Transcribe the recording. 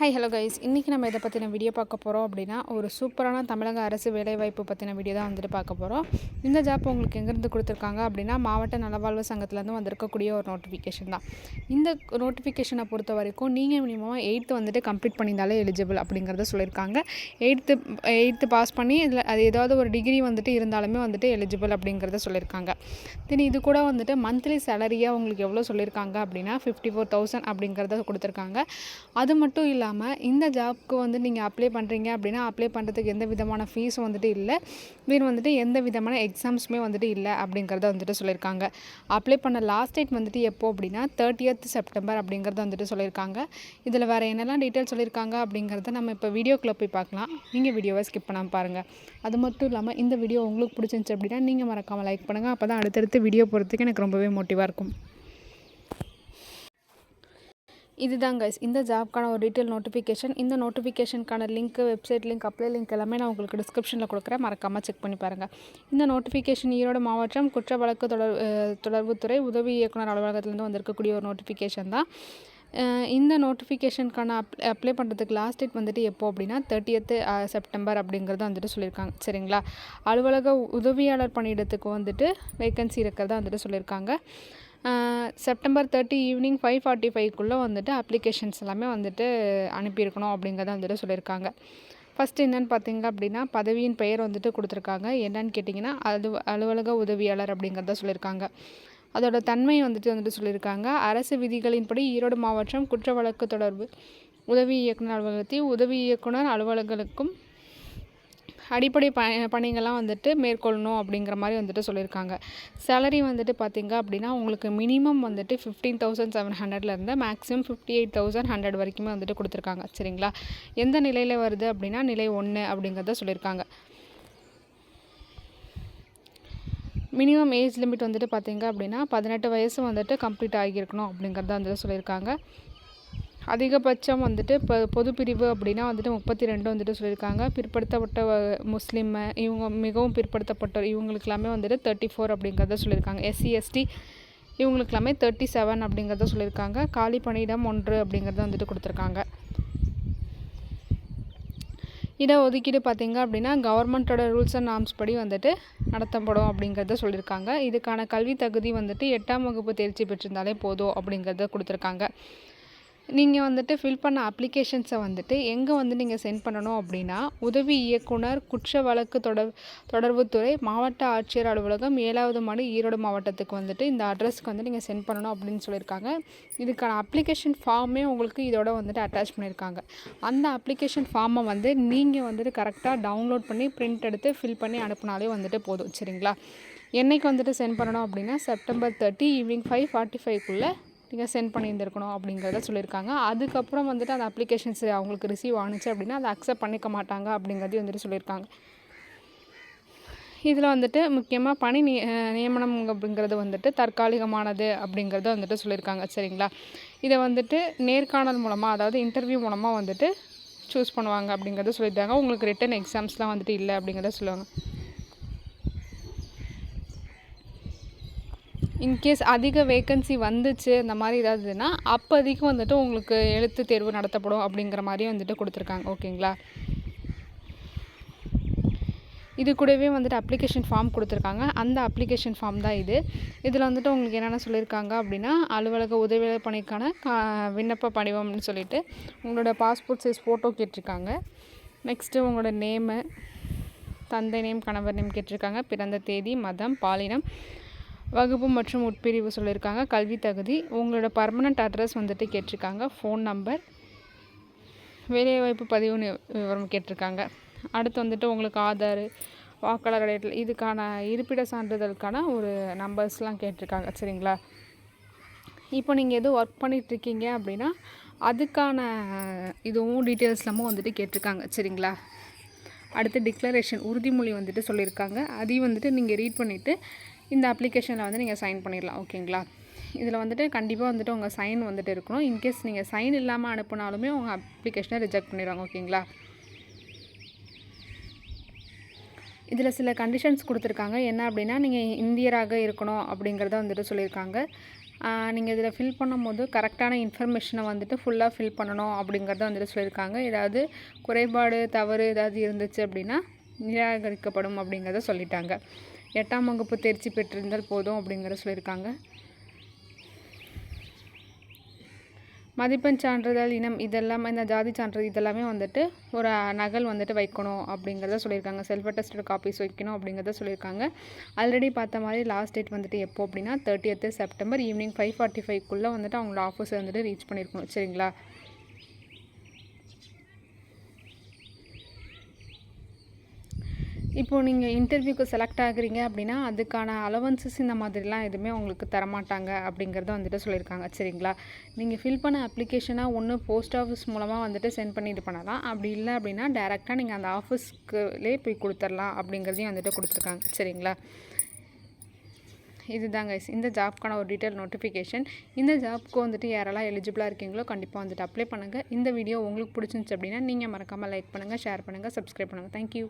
High hello guys இன்றைக்கி நம்ம இதை பற்றின வீடியோ பார்க்க போகிறோம் அப்படின்னா ஒரு சூப்பரான தமிழக அரசு வேலைவாய்ப்பு பற்றின வீடியோ தான் வந்துட்டு பார்க்க போகிறோம் இந்த ஜாப் உங்களுக்கு எங்கேருந்து கொடுத்துருக்காங்க அப்படின்னா மாவட்ட நலவாழ்வு சங்கத்துலேருந்து வந்திருக்கக்கூடிய ஒரு நோட்டிஃபிகேஷன் தான். இந்த நோட்டிஃபிகேஷனை பொறுத்த வரைக்கும் நீங்கள் மினிமமாக எயித்து வந்துட்டு கம்ப்ளீட் பண்ணியிருந்தாலே எலிஜிபிள் அப்படிங்கிறத சொல்லியிருக்காங்க. எயித்து எயித்து பாஸ் பண்ணி இதில் அது ஏதாவது ஒரு டிகிரி வந்துட்டு இருந்தாலுமே வந்துட்டு எலிஜிபிள் அப்படிங்கிறத சொல்லியிருக்காங்க. தென் இது கூட வந்துட்டு மந்த்லி சேலரியாக உங்களுக்கு எவ்வளோ சொல்லியிருக்காங்க அப்படின்னா ஃபிஃப்டி ஃபோர் தௌசண்ட் அப்படிங்கிறத கொடுத்துருக்காங்க. அது மட்டும் இல்லாமல் இந்த ஜாப்க்கு வந்து நீங்கள் அப்ளை பண்ணுறீங்க அப்படின்னா அப்ளை பண்ணுறதுக்கு எந்த விதமான ஃபீஸும் வந்துட்டு இல்லை. மீன் வந்துட்டு எந்த விதமான எக்ஸாம்ஸுமே வந்துட்டு இல்லை அப்படிங்கிறத வந்துட்டு சொல்லியிருக்காங்க. அப்ளை பண்ண லாஸ்ட் டேட் வந்துட்டு எப்போ அப்படின்னா தேர்ட்டியத் செப்டம்பர் அப்படிங்கிறத வந்துட்டு சொல்லியிருக்காங்க. இதில் வேறு என்னெல்லாம் டீட்டெயில் சொல்லியிருக்காங்க அப்படிங்கிறத நம்ம இப்போ வீடியோக்குள்ளே போய் பார்க்கலாம். நீங்கள் வீடியோவை ஸ்கிப் பண்ணாமல் பாருங்கள் அது மட்டும் இல்லாமல் இந்த வீடியோ உங்களுக்கு பிடிச்சிருந்துச்சு அப்படின்னா நீங்கள் மறக்காமல் லைக் பண்ணுங்கள் அப்போ தான் அடுத்தடுத்து வீடியோ போகிறதுக்கு எனக்கு ரொம்பவே மோட்டிவாக இருக்கும். இதுதான் கைஸ் இந்த ஜாப்க்கான ஒரு டீட்டெயில் நோட்டிஃபிகேஷன் இந்த நோட்டிஃபிகேஷனுக்கான link website link apply link எல்லாமே நான் உங்களுக்கு டிஸ்கிரிப்ஷனில் கொடுக்குறேன். மறக்காமல் செக் பண்ணி பாருங்கள் இந்த நோட்டிஃபிகேஷன் ஈரோடு மாவட்டம் குற்ற வழக்கு தொடர் தொடர்புத்துறை உதவி இயக்குனர் அலுவலகத்திலேருந்து வந்திருக்கக்கூடிய ஒரு நோட்டிஃபிகேஷன் தான். இந்த நோட்டிஃபிகேஷனுக்கான அப் அப்ளை பண்ணுறதுக்கு லாஸ்ட் டேட் வந்துட்டு எப்போ அப்படின்னா தேர்ட்டியத்து செப்டம்பர் அப்படிங்கிறத வந்துட்டு சொல்லியிருக்காங்க சரிங்களா? அலுவலக உதவியாளர் பணியிடத்துக்கு வந்துட்டு வேக்கன்சி இருக்கிறதா வந்துட்டு சொல்லியிருக்காங்க September thirty evening five forty ஃபைவ்க்குள்ளே வந்துட்டு அப்ளிகேஷன்ஸ் எல்லாமே வந்துட்டு அனுப்பியிருக்கணும் அப்படிங்கிறத வந்துட்டு சொல்லியிருக்காங்க. ஃபஸ்ட்டு என்னென்னு பார்த்தீங்க அப்படின்னா பதவியின் பெயர் வந்துட்டு கொடுத்துருக்காங்க. என்னன்னு கேட்டிங்கன்னா அது அலுவலக உதவியாளர் அப்படிங்கிறத சொல்லியிருக்காங்க. அதோட தன்மை வந்துட்டு வந்துட்டு சொல்லியிருக்காங்க. அரசு விதிகளின்படி ஈரோடு மாவட்டம் குற்ற வழக்கு தொடர்பு உதவி இயக்குனர் அலுவலகத்தில் உதவி இயக்குனர் அலுவலர்களுக்கும் அடிப்படை ப பணிகள்லாம் வந்துட்டு மேற்கொள்ளணும் அப்படிங்கிற மாதிரி வந்துட்டு சொல்லியிருக்காங்க. சேலரி வந்துட்டு பார்த்தீங்க அப்படின்னா உங்களுக்கு மினிமம் வந்துட்டு ஃபிஃப்டீன் தௌசண்ட் செவன் ஹண்ட்ரட்லேருந்து maximum fifty eight thousand hundred வரைக்குமே வந்துட்டு கொடுத்துருக்காங்க. சரிங்களா? எந்த நிலையில் வருது அப்படின்னா நிலை ஒன்று அப்படிங்கிறத சொல்லியிருக்காங்க. மினிமம் ஏஜ் லிமிட் வந்துட்டு பார்த்தீங்க அப்படின்னா பதினெட்டு வயசு வந்துட்டு கம்ப்ளீட் ஆகியிருக்கணும் அப்படிங்கிறத வந்துட்டு சொல்லியிருக்காங்க. அதிகபட்சம் வந்துட்டு இப்போ பொது பிரிவு அப்படின்னா வந்துட்டு முப்பத்தி ரெண்டு வந்துட்டு சொல்லியிருக்காங்க. பிற்படுத்தப்பட்ட வ- முஸ்லீம் இவங்க மிகவும் பிற்படுத்தப்பட்ட இவங்களுக்கு எல்லாமே வந்துட்டு தேர்ட்டி ஃபோர் அப்படிங்கிறத சொல்லியிருக்காங்க. எஸ்சி எஸ்டி இவங்களுக்கு எல்லாமே தேர்ட்டி செவன் அப்படிங்கிறத சொல்லியிருக்காங்க. காலி பணியிடம் ஒன்று அப்படிங்கிறத வந்துட்டு கொடுத்துருக்காங்க. இடஒதுக்கீடு ஒதுக்கீடு பார்த்தீங்க அப்படின்னா கவர்மெண்ட்டோட ரூல்ஸ் அண்ட் நார்ம்ஸ் படி வந்துட்டு நடத்தப்படும் அப்படிங்கிறத சொல்லியிருக்காங்க. இதுக்கான கல்வி தகுதி வந்துட்டு எட்டாம் வகுப்பு தேர்ச்சி பெற்றிருந்தாலே போதும் அப்படிங்கிறத கொடுத்துருக்காங்க. நீங்கள் வந்துட்டு ஃபில் பண்ண அப்ளிகேஷன்ஸை வந்துட்டு எங்கே வந்து நீங்கள் சென்ட் பண்ணணும் அப்படின்னா உதவி இயக்குனர் குற்ற வழக்கு தொடர் தொடர்புத்துறை மாவட்ட ஆட்சியர் அலுவலகம் ஏழாவது மாடி ஈரோடு மாவட்டத்துக்கு வந்துட்டு இந்த அட்ரஸ்க்கு வந்து நீங்கள் சென்ட் பண்ணணும் அப்படின்னு சொல்லியிருக்காங்க. இதுக்கான அப்ளிகேஷன் ஃபார்மே உங்களுக்கு இதோட வந்துட்டு அட்டாச் பண்ணியிருக்காங்க. அந்த அப்ளிகேஷன் ஃபார்மை வந்து நீங்கள் வந்துட்டு கரெக்டாக டவுன்லோட் பண்ணி பிரிண்ட் எடுத்து ஃபில் பண்ணி அனுப்புனாலே வந்துட்டு போதும். சரிங்களா? என்னைக்கு வந்துட்டு சென்ட் பண்ணணும் அப்படின்னா September thirty evening five forty ஃபைவ்க்குள்ளே நீங்கள் சென்ட் பண்ணியிருந்திருக்கணும் அப்படிங்கிறத சொல்லியிருக்காங்க. அதுக்கப்புறம் வந்துட்டு அந்த அப்ளிகேஷன்ஸ் அவங்களுக்கு ரிசீவ் ஆணுச்சு அப்படின்னா அதை அக்செப்ட் பண்ணிக்க மாட்டாங்க அப்படிங்கிறதையும் வந்துட்டு சொல்லியிருக்காங்க. இதில் வந்துட்டு முக்கியமாக பணி நிய நியமனம் அப்படிங்கிறது வந்துட்டு தற்காலிகமானது அப்படிங்கிறத வந்துட்டு சொல்லியிருக்காங்க. சரிங்களா? இதை வந்துட்டு நேர்காணல் மூலமாக அதாவது இன்டர்வியூ மூலமாக வந்துட்டு சூஸ் பண்ணுவாங்க அப்படிங்கிறத சொல்லியிருக்காங்க. உங்களுக்கு ரிட்டன் எக்ஸாம்ஸ்லாம் வந்துட்டு இல்லை அப்படிங்கிறத சொல்லுவாங்க. இன்கேஸ் அதிக வேக்கன்சி வந்துச்சு இந்த மாதிரி ஏதாவதுன்னா அப்போதைக்கு வந்துட்டு உங்களுக்கு எழுத்து தேர்வு நடத்தப்படும் அப்படிங்கிற மாதிரி வந்துட்டு கொடுத்துருக்காங்க. ஓகேங்களா? இது கூடவே வந்துட்டு அப்ளிகேஷன் ஃபார்ம் கொடுத்துருக்காங்க. அந்த அப்ளிகேஷன் ஃபார்ம் தான் இது. இதில் வந்துட்டு உங்களுக்கு என்னென்ன சொல்லியிருக்காங்க அப்படின்னா அலுவலக உதவி பணிக்கான கா- விண்ணப்ப படிவம்னு சொல்லிட்டு உங்களோட பாஸ்போர்ட் சைஸ் ஃபோட்டோ கேட்டிருக்காங்க. நெக்ஸ்ட்டு உங்களோட நேமு தந்தை நேம் கணவர் நேம் கேட்டிருக்காங்க. பிறந்த தேதி மதம் பாலினம் வகுப்பு மற்றும் உட்பிரிவு சொல்லியிருக்காங்க. கல்வி தகுதி. உங்களோட பர்மனண்ட் அட்ரஸ் வந்துட்டு கேட்டிருக்காங்க. ஃபோன் நம்பர் வேலைவாய்ப்பு பதிவு விவரம் கேட்டிருக்காங்க. அடுத்து வந்துட்டு உங்களுக்கு ஆதார் வாக்காளர் அடையாள இதுக்கான இருப்பிட சான்றிதழுக்கான ஒரு நம்பர்ஸ்லாம் கேட்டிருக்காங்க. சரிங்களா? இப்போ நீங்கள் எதுவும் ஒர்க் பண்ணிகிட்ருக்கீங்க அப்படின்னா அதுக்கான இதுவும் டீட்டெயில்ஸ்லாமும் வந்துட்டு கேட்டிருக்காங்க. சரிங்களா? அடுத்து டிக்ளரேஷன் உறுதிமொழி வந்துட்டு சொல்லியிருக்காங்க. அதையும் வந்துட்டு நீங்கள் ரீட் பண்ணிவிட்டு இந்த அப்ளிகேஷனில் வந்து நீங்கள் சைன் பண்ணிடலாம் ஓகேங்களா இதில் வந்துட்டு கண்டிப்பாக வந்துட்டு உங்கள் சைன் வந்துட்டு இருக்கணும். இன்கேஸ் நீங்கள் சைன் இல்லாமல் அனுப்புனாலுமே உங்கள் அப்ளிகேஷனை ரிஜெக்ட் பண்ணிடுவாங்க ஓகேங்களா இதில் சில கண்டிஷன்ஸ் கொடுத்துருக்காங்க. என்ன அப்படின்னா நீங்கள் இந்தியராக இருக்கணும் அப்படிங்கிறத வந்துட்டு சொல்லியிருக்காங்க. நீங்கள் இதில் ஃபில் பண்ணும்போது கரெக்டான இன்ஃபர்மேஷனை வந்துட்டு ஃபுல்லாக ஃபில் பண்ணணும் அப்படிங்கிறத வந்துட்டு சொல்லியிருக்காங்க. ஏதாவது குறைபாடு தவறு ஏதாவது இருந்துச்சு அப்படின்னா நிராகரிக்கப்படும் அப்படிங்கிறத சொல்லிட்டாங்க. எட்டாம் வகுப்பு தேர்ச்சி பெற்றிருந்தால் போதும் அப்படிங்கிறத சொல்லியிருக்காங்க. மதிப்பெண் சான்றிதழ் இனம் இதெல்லாம் இந்த ஜாதி சான்றிதழ் இதெல்லாமே வந்துட்டு ஒரு நகல் வந்துட்டு வைக்கணும் அப்படிங்கிறத சொல்லியிருக்காங்க. செல்ஃப் அட்டஸ்டட் காப்பீஸ் வைக்கணும் அப்படிங்கிறத சொல்லியிருக்காங்க. ஆல்ரெடி பார்த்த மாதிரி லாஸ்ட் டேட் வந்துட்டு எப்போ அப்படின்னா தேர்ட்டியத்து செப்டம்பர் ஈவினிங் ஃபைவ் ஃபார்ட்டி ஃபைவ்க்குள்ளே வந்துட்டு அவங்களோட ஆஃபீஸ் வந்துட்டு ரீச் பண்ணியிருக்கணும். சரிங்களா? இப்போது நீங்கள் இன்டர்வியூக்கு செலக்ட் ஆகுறீங்க அப்படின்னா அதுக்கான அலவன்சஸ் இந்த மாதிரிலாம் எதுவுமே உங்களுக்கு தரமாட்டாங்க அப்படிங்கிறத வந்துட்டு சொல்லியிருக்காங்க. சரிங்களா? நீங்கள் ஃபில் பண்ண அப்ளிகேஷனாக ஒன்று போஸ்ட் ஆஃபீஸ் மூலமாக வந்துட்டு சென்ட் பண்ணி இது பண்ணலாம். அப்படி இல்லை அப்படின்னா டேரெக்டாக நீங்கள் அந்த ஆஃபீஸ்க்குலே போய் கொடுத்துர்லாம் அப்படிங்கிறதையும் வந்துட்டு கொடுத்துருக்காங்க. சரிங்களா? இதுதாங்க இந்த ஜாப்க்கான ஒரு டீட்டெயில் நோட்டிஃபிகேஷன் இந்த ஜாப்க்கு வந்துட்டு யாரெல்லாம் எலிஜிபிளாக இருக்கீங்களோ கண்டிப்பாக வந்துட்டு அப்ளை பண்ணுங்கள் இந்த வீடியோ உங்களுக்கு பிடிச்சிருந்துச்சு அப்படின்னா நீங்கள் மறக்காமல் லைக் பண்ணுங்கள் ஷேர் பண்ணுங்கள் சப்ஸ்கிரைப் பண்ணுங்கள் தேங்க்யூ